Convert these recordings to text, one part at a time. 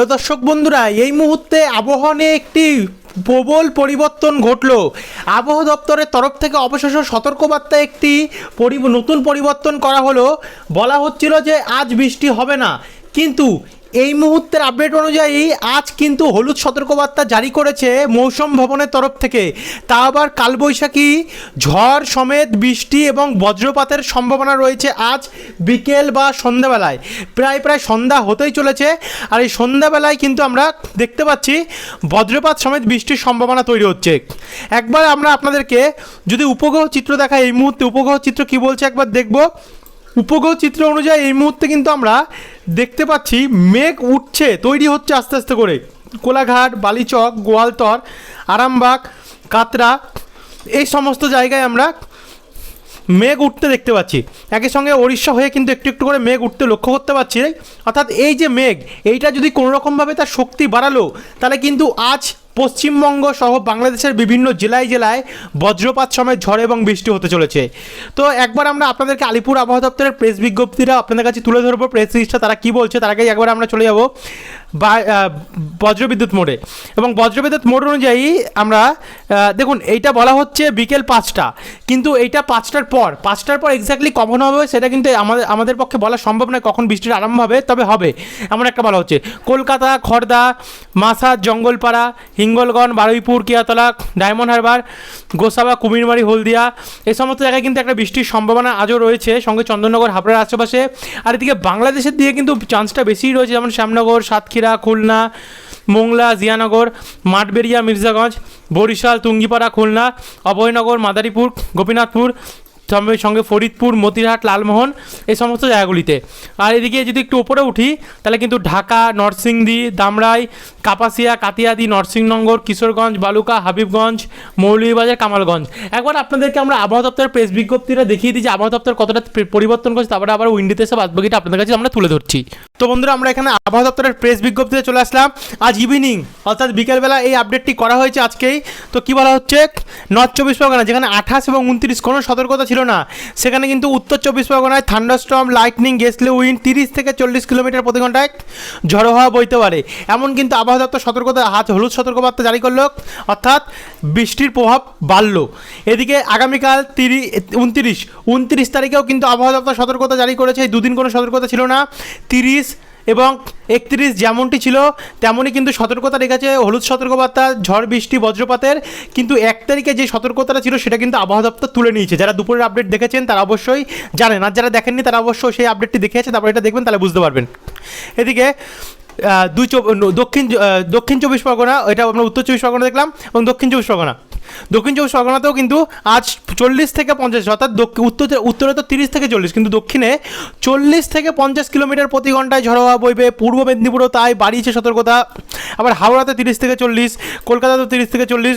দর্শক বন্ধুরা, এই মুহূর্তে আবহাওয়া একটি প্রবল পরিবর্তন ঘটল। আবহাওয়া দপ্তরের তরফ থেকে অবশেষে সতর্কবার্তা একটি নতুন পরিবর্তন করা হলো। বলা হচ্ছিল যে আজ বৃষ্টি হবে না। কিন্তু এই মুহূর্তের আপডেট অনুযায়ী আজ কিন্তু হলুদ সতর্কবার্তা জারি করেছে মৌসুম ভবনের তরফ থেকে। তা আবার কালবৈশাখী, ঝড় সমেত বৃষ্টি এবং বজ্রপাতের সম্ভাবনা রয়েছে আজ বিকেল বা সন্ধ্যাবেলায়। প্রায় প্রায় সন্ধ্যা হতেই চলেছে। আর এই সন্ধ্যাবেলায় কিন্তু আমরা দেখতে পাচ্ছি বজ্রপাত সমেত বৃষ্টির সম্ভাবনা তৈরি হচ্ছে। একবার আমরা আপনাদেরকে যদি উপগ্রহ চিত্র দেখাই, এই মুহূর্তে উপগ্রহ চিত্র কি বলছে একবার দেখব। উপগ্রহ চিত্র অনুযায়ী এই মুহূর্তে কিন্তু আমরা দেখতে পাচ্ছি মেঘ উঠছে, তৈরি হচ্ছে আস্তে আস্তে করে। কোলাঘাট, বালিচক, গোয়ালতর, আরামবাগ, কাতরা, এই সমস্ত জায়গায় আমরা মেঘ উঠতে দেখতে পাচ্ছি। একই সঙ্গে ওড়িশা হয়ে কিন্তু একটু একটু করে মেঘ উঠতে লক্ষ্য করতে পারছি অর্থাৎ এই যে মেঘ, এইটা যদি কোনো রকমভাবে তার শক্তি বাড়ালো, তাহলে কিন্তু আজ পশ্চিমবঙ্গ সহ বাংলাদেশের বিভিন্ন জেলায় জেলায় বজ্রপাত সময় ঝড় এবং বৃষ্টি হতে চলেছে। তো একবার আমরা আপনাদেরকে আলিপুর আবহাওয়া দপ্তরের প্রেস বিজ্ঞপ্তিটা আপনাদের কাছে তুলে ধরবো। প্রেস রিলিজটা তারা কী বলছে তার আগে একবার আমরা চলে যাব। বা বজ্রবিদ্যুৎ মোড়ে। এবং বজ্রবিদ্যুৎ মোড় অনুযায়ী আমরা দেখুন, এইটা বলা হচ্ছে বিকেল পাঁচটা। কিন্তু এইটা পাঁচটার পর পাঁচটার পর এক্স্যাক্টলি কখন হবে সেটা কিন্তু আমাদের আমাদের পক্ষে বলা সম্ভব নয় কখন বৃষ্টির আরম্ভ হবে, তবে হবে। এমন একটা বলা হচ্ছে। কলকাতা খড়দা মাসাদ জঙ্গলপাড়া হিঙ্গলগঞ্জ, বারুইপুর, কিয়াতলা, ডায়মন্ড হারবার, গোসাবা, কুমিরমারি, হলদিয়া এই সমস্ত জায়গায় কিন্তু একটা বৃষ্টির সম্ভাবনা আজও রয়েছে। সঙ্গে চন্দননগর, হাবড়ার আশেপাশে। আর এদিকে বাংলাদেশের দিকে কিন্তু চান্সটা বেশিই রয়েছে, যেমন শ্যামনগর, সাতক্ষীরা, খুলনা, মোংলা, জিয়ানগর মাঠবেরিয়া মির্জাগঞ্জ, বরিশাল, তুঙ্গিপাড়া, খুলনা, অভয়নগর, মাদারীপুর, গোপীনাথপুর সঙ্গে সঙ্গে ফরিদপুর, মতিরহাট, লালমোহন, এই সমস্ত জায়গাগুলিতে। আর এদিকে যদি একটু উপরে উঠি, তাহলে কিন্তু ঢাকা, নরসিংদী, দামরাই, কাপাসিয়া, কাতিয়াদি নরসিংনগর কিশোরগঞ্জ, বালুকা, হাবিবগঞ্জ, মৌলভীবাজার, কামালগঞ্জ। একবার আপনাদেরকে আমরা আবহাওয়া দপ্তরের প্রেস বিজ্ঞপ্তিটা দেখিয়ে দিই যে আবহাওয়া দপ্তর কতটা পরিবর্তন করছে, তারপরে আবার উইন্ডিতে এসে বাদবাকিটা আপনাদের কাছে আমরা তুলে ধরছি। তো বন্ধুরা, আমরা এখানে আবহাওয়া দপ্তরের প্রেস বিজ্ঞপ্তিতে চলে আসলাম। আজ ইভিনিং অর্থাৎ বিকেলবেলা এই আপডেটটি করা হয়েছে আজকেই। তো কি বলা হচ্ছে? নর্থ চব্বিশ পরগনা, যেখানে আঠাশ এবং উনত্রিশ কোনো সতর্কতা ছিল না। সেখানে কিন্তু উত্তর চব্বিশ পরগনায় থান্ডারস্টর্ম লাইটনিং গেসলে উইন্ড তিরিশ থেকে চল্লিশ কিলোমিটার প্রতি ঘন্টায় ঝড়ো হওয়া বইতে পারে। এমন কিন্তু আবহাওয়া দপ্তর সতর্কতা, হাত হলুদ সতর্কবার্তা জারি করল, অর্থাৎ বৃষ্টির প্রভাব বাড়ল। এদিকে আগামীকাল তিরিশ উনত্রিশ উনত্রিশ তারিখেও কিন্তু আবহাওয়া দপ্তর সতর্কতা জারি করেছে। দুদিন কোনো সতর্কতা ছিল না। তিরিশ এবং একত্রিশ যেমনটি ছিল, তেমনই কিন্তু সতর্কতা রেখেছে হলুদ সতর্কবার্তা, ঝড়, বৃষ্টি, বজ্রপাতের। কিন্তু এক তারিখে যে সতর্কতাটা ছিল সেটা কিন্তু আবহাওয়া দপ্তর তুলে নিয়েছে। যারা দুপুরের আপডেট দেখেছেন তারা অবশ্যই জানেন। আর যারা দেখেননি তারা অবশ্যই সেই আপডেটটি দেখেছে তারপর এটা দেখবেন, তাহলে বুঝতে পারবেন। এদিকে দুই দক্ষিণ দক্ষিণ চব্বিশ পরগনা, এটা আমরা উত্তর চব্বিশ পরগনা দেখলাম এবং দক্ষিণ চব্বিশ পরগনা। দক্ষিণ চব্বিশ পরগনাতেও কিন্তু আজ চল্লিশ থেকে পঞ্চাশ, অর্থাৎ উত্তর, উত্তরে তো তিরিশ থেকে চল্লিশ, কিন্তু দক্ষিণে চল্লিশ থেকে পঞ্চাশ কিলোমিটার প্রতি ঘন্টায় ঝড় হওয়া বইবে, পূর্ব মেদিনীপুরেও তাই বাড়িয়েছে সতর্কতা। আবার হাওড়াতে তিরিশ থেকে চল্লিশ, কলকাতাতেও তিরিশ থেকে চল্লিশ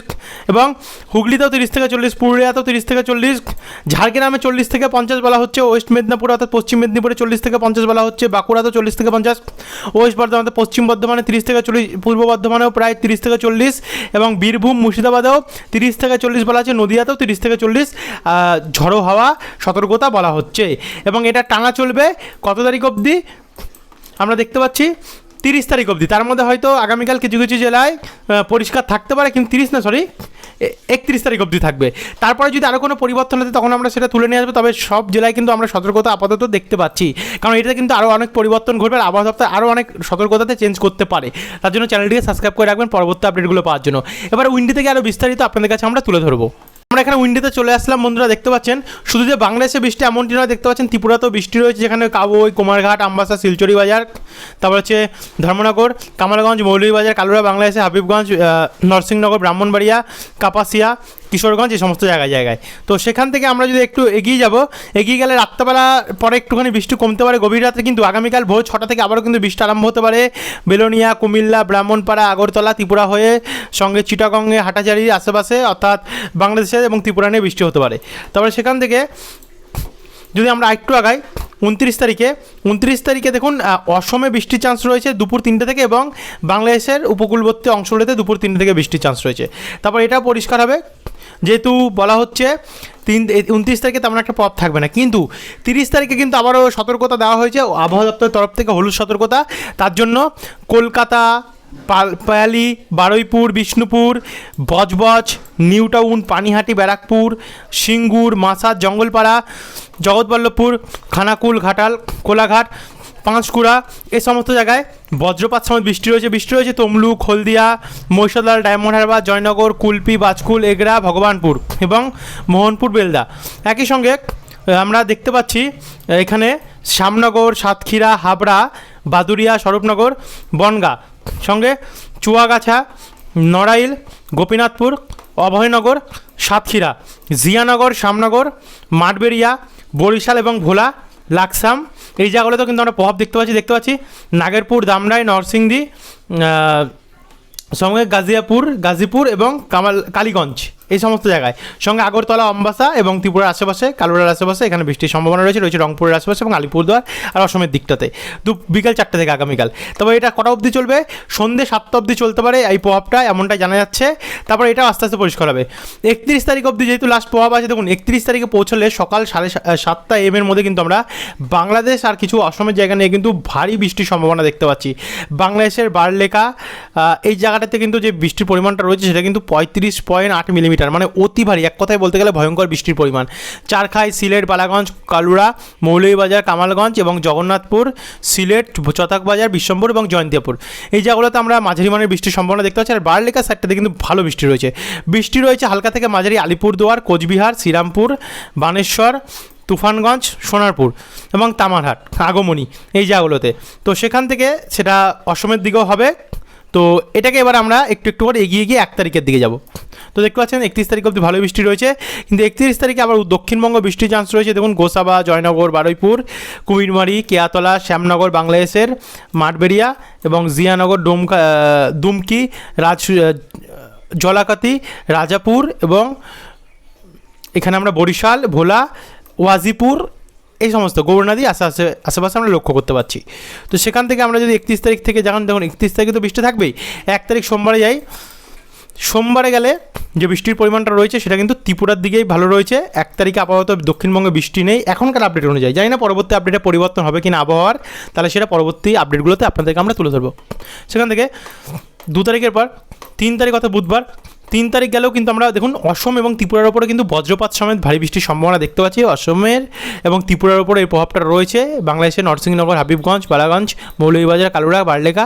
এবং হুগলিতেও তিরিশ থেকে চল্লিশ, পুরুলিয়াতেও তিরিশ থেকে চল্লিশ, ঝাড়গ্রামে চল্লিশ থেকে পঞ্চাশ বলা হচ্ছে, ওয়েস্ট মেদিনীপুর, অর্থাৎ পশ্চিম মেদিনীপুরে চল্লিশ থেকে পঞ্চাশ বলা হচ্ছে, বাঁকুড়াতেও চল্লিশ থেকে পঞ্চাশ, ওয়েস্ট বর্ধমানে পশ্চিম বর্ধমানে তিরিশ থেকে চল্লিশ, পূর্ব বর্ধমানেও প্রায় তিরিশ থেকে চল্লিশ এবং বীরভূম, মুর্শিদাবাদেও তিরিশ থেকে চল্লিশ বলা হচ্ছে নদীয়াতেও তিরিশ থেকে চল্লিশ ঝড়ো হাওয়া সতর্কতা বলা হচ্ছে। এবং এটা টানা চলবে কত তারিখ অবধি? আমরা দেখতে পাচ্ছি তিরিশ তারিখ অবধি। তার মধ্যে হয়তো আগামীকাল কিছু কিছু জেলায় পরিষ্কার থাকতে পারে, কিন্তু তিরিশ না সরি একত্রিশ তারিখ অবধি থাকবে। তারপরে যদি আরও কোনো পরিবর্তন হতে তখন আমরা সেটা তুলে নিয়ে আসব। তবে সব জেলায় কিন্তু আমরা সতর্কতা আপাতত দেখতে পাচ্ছি। কারণ এটাতে কিন্তু আরও অনেক পরিবর্তন ঘটবে আর আবহাওয়া দপ্তর আরও অনেক সতর্কতাতে চেঞ্জ করতে পারে। তার জন্য চ্যানেলটিকে সাবস্ক্রাইব করে রাখবেন। পরবর্তী আপডেটগুলো পাওয়ার জন্য। এবার উইন্ডি থেকে আরও বিস্তারিত আপনাদের কাছে আমরা তুলে ধরবো। আমরা এখানে উইন্ডোতে চলে আসলাম, বন্ধুরা, দেখতে পাচ্ছেন? শুধু যে বাংলাদেশে বৃষ্টি এমনটি নয়, দেখতে পাচ্ছেন ত্রিপুরাতেও বৃষ্টি রয়েছে, যেখানে কাবই, কুমারঘাট, আমবাসা, শিলচরি বাজার, তারপর হচ্ছে ধর্মনগর, কামালগঞ্জ, মৌলভীবাজার, কালুরা, বাংলাদেশে হাবিবগঞ্জ নরসিংনগর ব্রাহ্মণবাড়িয়া, কাপাসিয়া কিশোরগঞ্জ, এই সমস্ত জায়গায় জায়গায়। তো সেখান থেকে আমরা যদি একটু এগিয়ে যাব, এগিয়ে গেলে রাত্রেবেলা, পরে একটুখানি বৃষ্টি কমতে পারে, গভীর রাতে কিন্তু আগামীকাল ভোর ছটা থেকে আবারও কিন্তু বৃষ্টি আরম্ভ হতে পারে। বেলোনিয়া, কুমিল্লা, ব্রাহ্মণপাড়া, আগরতলা, ত্রিপুরা হয়ে সঙ্গে চিটাগঙ্গে হাটাজারির আশেপাশে, অর্থাৎ বাংলাদেশে এবং ত্রিপুরা নিয়ে বৃষ্টি হতে পারে। তারপরে সেখান থেকে যদি আমরা একটু আগাই উনত্রিশ তারিখে। উনত্রিশ তারিখে দেখুন অসমে বৃষ্টির চান্স রয়েছে দুপুর তিনটে থেকে এবং বাংলাদেশের উপকূলবর্তী অঞ্চলগুলোতে দুপুর তিনটে থেকে বৃষ্টির চান্স রয়েছে। তারপর এটা পরিষ্কার হবে। যেহেতু বলা হচ্ছে তিন উনত্রিশ তারিখে তেমন একটা পথ থাকবে না। কিন্তু তিরিশ তারিখে কিন্তু আবারও সতর্কতা দেওয়া হয়েছে। আবহাওয়া দপ্তরের তরফ থেকে হলুদ সতর্কতা। তার জন্য কলকাতা পায়ালি, বারুইপুর, বিষ্ণুপুর, বজবজ নিউ টাউন পানিহাটি, ব্যারাকপুর, সিঙ্গুর মাসাদ জঙ্গলপাড়া, জগৎবল্লভপুর, খানাকুল, ঘাটাল, কোলাঘাট, পাঁশকুড়া এই সমস্ত জায়গায় বজ্রপাত সময় বৃষ্টি রয়েছে। বৃষ্টি রয়েছে তমলুক, হলদিয়া, মহিষাদল, ডায়মন্ড হারবার, জয়নগর, কুলপি, বাজকুল, এগরা, ভগবানপুর এবং মোহনপুর, বেলদা। একই সঙ্গে আমরা দেখতে পাচ্ছি, এখানে শ্যামনগর, সাতক্ষীরা, হাবড়া বাদুরিয়া স্বরূপনগর, বনগা। সঙ্গে চুয়াগাছা, নড়াইল, গোপীনাথপুর, অভয়নগর, সাতক্ষীরা, জিয়ানগর শ্যামনগর মাঠবেড়িয়া, বরিশাল এবং ভোলা, লাকসাম। এই জায়গাগুলোতেও কিন্তু আমরা প্রভাব দেখতে পাচ্ছি দেখতে পাচ্ছি নাগেরপুর, দামরাই, নরসিংদী সঙ্গে গাজিয়াপুর, গাজীপুর এবং কামাল কালীগঞ্জ। এই সমস্ত জায়গায়। সঙ্গে আগরতলা, অম্বাসা এবং ত্রিপুরার আশেপাশে, কালুরার আশেপাশে, এখানে বৃষ্টির সম্ভাবনা রয়েছে রয়েছে রংপুরের আশেপাশে এবং আলিপুরদুয়ার আর অসমের দিকটাতে। দু বিকাল চারটে থেকে আগামীকাল। তবে এটা কটা অবধি চলবে? সন্ধ্যে সাতটা অবধি চলতে পারে এই প্রভাবটা, এমনটাই জানা যাচ্ছে। তারপর এটা আস্তে আস্তে পরিষ্কার হবে। একত্রিশ তারিখ অবধি যেহেতু লাস্ট প্রভাব আছে, দেখুন, একত্রিশ তারিখে পৌঁছলে সকাল সাড়ে সাতটা এম এর মধ্যে কিন্তু আমরা বাংলাদেশ আর কিছু অসমের জায়গা নিয়ে কিন্তু ভারী বৃষ্টির সম্ভাবনা দেখতে পাচ্ছি। বাংলাদেশের বারলেখা এই জায়গাটাতে কিন্তু যে বৃষ্টির পরিমাণটা রয়েছে, সেটা কিন্তু পঁয়ত্রিশ পয়েন্ট আট মিলিমিটার মানে অতি ভারী। এক কথায় বলতে গেলে ভয়ঙ্কর বৃষ্টির পরিমাণ। চারখাই সিলেট, বালাগঞ্জ, কালুরা, মৌলভীবাজার, কামালগঞ্জ এবং জগন্নাথপুর, সিলেট চতাকবাজার বিশ্বম্বর এবং জয়ন্তিয়াপুর এই জায়গাগুলোতে আমরা মাঝারি মানের বৃষ্টির সম্ভাবনা দেখতে পাচ্ছি। আর বারলেখা সাইডটাতে কিন্তু ভালো বৃষ্টি রয়েছে। বৃষ্টি রয়েছে হালকা থেকে মাঝারি আলিপুরদুয়ার, কোচবিহার, শ্রীরামপুর, বানেশ্বর, তুফানগঞ্জ, সোনারপুর এবং তামারহাট, আগমনী এই জায়গাগুলোতে। তো সেখান থেকে সেটা অসমের দিকেও হবে। তো এটাকে এবার আমরা একটু একটু করে এগিয়ে গিয়ে এক তারিখের দিকে যাব। তো দেখতে পাচ্ছেন একত্রিশ তারিখ অবধি ভালো বৃষ্টি রয়েছে। কিন্তু একত্রিশ তারিখে আবার দক্ষিণবঙ্গ বৃষ্টির চান্স রয়েছে। দেখুন, গোসাবা, জয়নগর, বারুইপুর, কুমিরমারি, কেয়াতলা, শ্যামনগর, বাংলাদেশের, মাঠবেড়িয়া এবং জিয়ানগর, ডোমকা দুমকি, রাজ জলাকাতি, রাজাপুর এবং এখানে আমরা বরিশাল, ভোলা, ওয়াজিপুর এই সমস্ত গৌরনদী আশেপাশে আশেপাশে আমরা লক্ষ্য করতে পারছি। তো সেখান থেকে আমরা যদি একত্রিশ তারিখ থেকে যখন, দেখুন, একত্রিশ তারিখে তো বৃষ্টি থাকবেই, এক তারিখ সোমবারে যাই, সোমবারে গেলে যে বৃষ্টির পরিমাণটা রয়েছে সেটা কিন্তু ত্রিপুরার দিকেই ভালো রয়েছে। এক তারিখে আপাতত দক্ষিণবঙ্গে বৃষ্টি নেই। এখনকার আপডেট অনুযায়ী? জানি না পরবর্তী আপডেটে পরিবর্তন হবে কিনা আবহাওয়ার। তাহলে সেটা পরবর্তী আপডেটগুলোতে আপনাদেরকে আমরা তুলে ধরবো। সেখান থেকে দু তারিখের পর, তিন তারিখ অর্থাৎ বুধবার তিন তারিখ গেলেও কিন্তু আমরা দেখুন অসম এবং ত্রিপুরার ওপরে কিন্তু বজ্রপাত সমেত ভারী বৃষ্টির সম্ভাবনা দেখতে পাচ্ছি। অসমের এবং ত্রিপুরার ওপরে এই প্রভাবটা রয়েছে। বাংলাদেশের নরসিংহনগর, হাবিবগঞ্জ, বালাগঞ্জ, মৌলভীবাজার কালুরা বারলেখা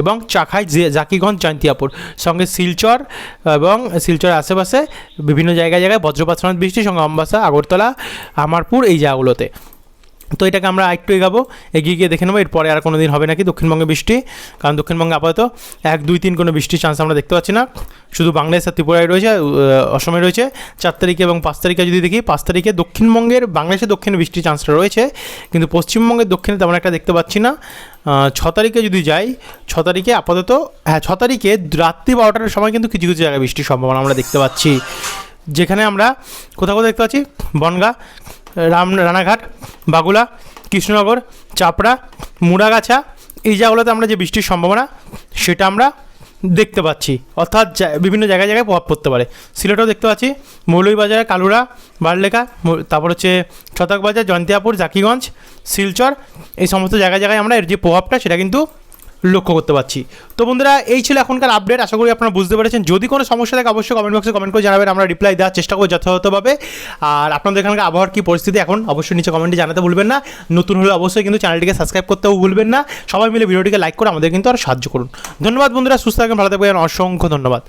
এবং চাখাই জাকিগঞ্জ, জয়ন্তিয়াপুর। সঙ্গে শিলচর এবং শিলচরের আশেপাশে বিভিন্ন জায়গায় জায়গায় বজ্রপাত সমেত বৃষ্টি সঙ্গে অম্বাসা, আগরতলা, আমারপুর এই জায়গাগুলোতে। তো এটাকে আমরা একটু এগাবো, এগিয়ে গিয়ে দেখে নেব, এরপরে আর কোনো দিন হবে নাকি দক্ষিণবঙ্গে বৃষ্টি, কারণ দক্ষিণবঙ্গে আপাতত এক, দুই, তিন কোনো বৃষ্টির চান্স আমরা দেখতে পাচ্ছি না। শুধু বাংলাদেশ আর ত্রিপুরায় রয়েছে অসমে রয়েছে, চার তারিখে এবং পাঁচ তারিখে যদি দেখি, পাঁচ তারিখে দক্ষিণবঙ্গের, বাংলাদেশের দক্ষিণে বৃষ্টির চান্সটা রয়েছে, কিন্তু পশ্চিমবঙ্গের দক্ষিণে তেমন একটা দেখতে পাচ্ছি না। ছ তারিখে যদি যাই, ছ তারিখে আপাতত হ্যাঁ ছ তারিখে রাত্রি বারোটার সময় কিন্তু কিছু কিছু জায়গায় বৃষ্টির সম্ভাবনা আমরা দেখতে পাচ্ছি। যেখানে আমরা কোথাও কোথাও দেখতে পাচ্ছি, বনগা রাম রানাঘাট, বাগুলা, কৃষ্ণনগর, চাপড়া, মুড়াগাছা, এই জায়গাগুলোতে আমরা যে বৃষ্টির সম্ভাবনা, সেটা আমরা দেখতে পাচ্ছি। অর্থাৎ বিভিন্ন জায়গায় জায়গায় প্রভাব পড়তে পারে। সিলেটেও দেখতে পাচ্ছি, মৌলভীবাজার, কালুরা, বারলেখা তারপর হচ্ছে ছতকবাজার জয়ন্তিয়াপুর, জাকিগঞ্জ, শিলচর, এই সমস্ত জায়গায় জায়গায় আমরা এর যে প্রভাবটা, সেটা কিন্তু লক্ষ্য করতে পারছি। তো বন্ধুরা, এই ছিল এখনকার আপডেট আশা করি আপনারা বুঝতে পেরেছেন। যদি কোনো সমস্যা থাকে, অবশ্যই কমেন্ট বক্সে কমেন্ট করে জানাবেন। আমরা রিপ্লাই দেওয়ার চেষ্টা করব যথাযথভাবে। আর আপনাদের এখানকার আবহাওয়ার কী পরিস্থিতি এখন, অবশ্যই নিচে কমেন্টে জানাতে ভুলবেন না। নতুন হলে অবশ্যই কিন্তু চ্যানেলটিকে সাবস্ক্রাইব করতেও ভুলবেন না। সবাই মিলে ভিডিওটিকে লাইক করে আমাদের কিন্তু আরও সাহায্য করুন। ধন্যবাদ বন্ধুরা, সুস্থ থাকবেন, ভালো থাকবেন। অসংখ্য ধন্যবাদ।